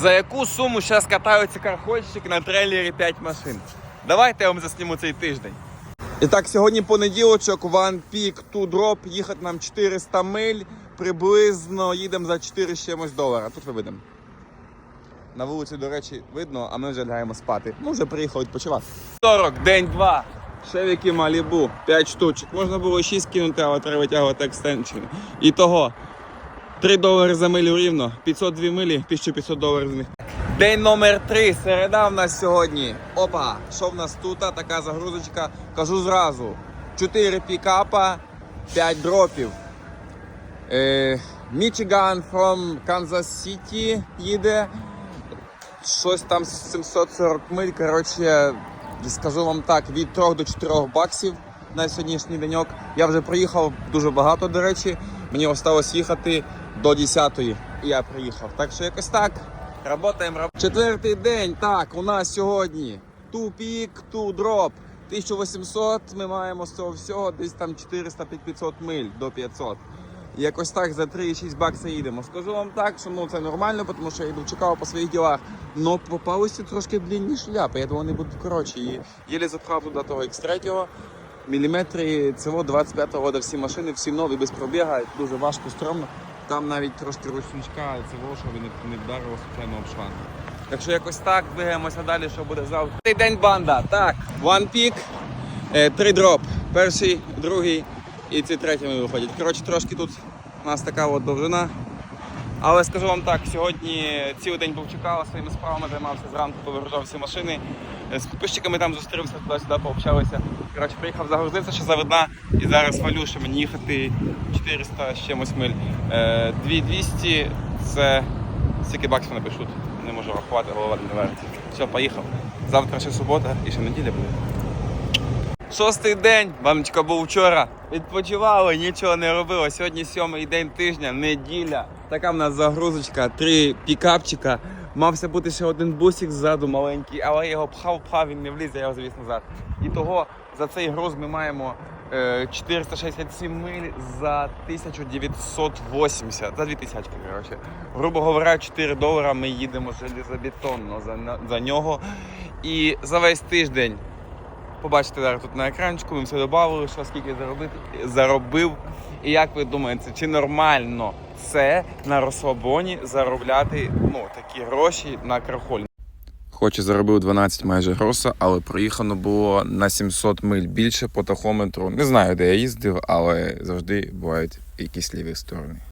За яку суму зараз катаються кархольщики на трейлері 5 машин? Давайте я вам засніму цей тиждень. І так, сьогодні понеділочок, One Peak, Two Drop, їхати нам 400 миль, приблизно їдемо за 4 з чимось долара. Тут виведемо. На вулиці, до речі, видно, а ми вже лягаємо спати. Ми вже приїхали відпочивати. 40, день 2. Шевіки Малібу, 5 штучок. Можна було 6 кинути, але треба витягувати екстеншн. І того 3 долари за милю рівно, 502 милі, 1500 доларів з них. День номер 3, середа в нас сьогодні. Опа, що в нас тут? Така загрузочка. Кажу зразу. 4 пікапа, 5 дропів. Е, Мічиган from Kansas City їде. Щось там 740 миль. Коротше, скажу вам так, від 3 до 4 баксів на сьогоднішній деньок. Я вже приїхав дуже багато, до речі. Мені осталось їхати до 10-ї. І я приїхав. Так що якось так. Работаємо. раб- Четвертий день. Так, у нас сьогодні ту пік, ту дроп. 1800 ми маємо з цього всього десь там 400-500 миль до 500. Якось так за 3,6 бакса їдемо. Скажу вам так, що ну це нормально, тому що я йду чекав по своїх ділах. Но попалися трошки длинні шляпи. Я думав, вони будуть коротші. І єлі запхав туди того X3. Міліметри цього 25-го года всі машини, всі нові без пробіга. Дуже важко, стрьомно. Там навіть трошки ручничка цього, щоб не, вдарило случайно об шланг. Так що якось так двигаємося далі, що буде завтра. Цей день банда. Так, One Peak, е, три дроп. Перший, другий і ці третіми виходять. Коротше, трошки тут у нас така от довжина. Але скажу вам так, сьогодні цілий день був чекала своїми справами, займався зранку, повигружав всі машини. З підписчиками там зустрівся, туди-сюди пообщалися. Коротше, приїхав, загрузився ще завидна і зараз валю, що мені їхати 400 з чимось миль. Е, 2200 це стільки баксів напишуть. Не можу рахувати, голова не вертить. Все, поїхав. Завтра ще субота і ще неділя буде. Шостий день, баночка був вчора. Відпочивали, нічого не робили. Сьогодні сьомий день тижня, неділя. Така в нас загрузочка, три пікапчика. Мався бути ще один бусик ззаду маленький, але його пхав, пхав, він не вліз, я його завіз назад. І того за цей груз ми маємо е, 467 миль за 1980, за 2000, коротше. Грубо говоря, 4 долара ми їдемо железобетонно за, за нього. І за весь тиждень Побачите зараз тут на екранчику, ми все додали, що скільки заробив. І як ви думаєте, чи нормально це на розслабоні заробляти ну, такі гроші на крахоль? Хоч і заробив 12 майже гроса, але проїхано було на 700 миль більше по тахометру. Не знаю, де я їздив, але завжди бувають якісь ліві сторони.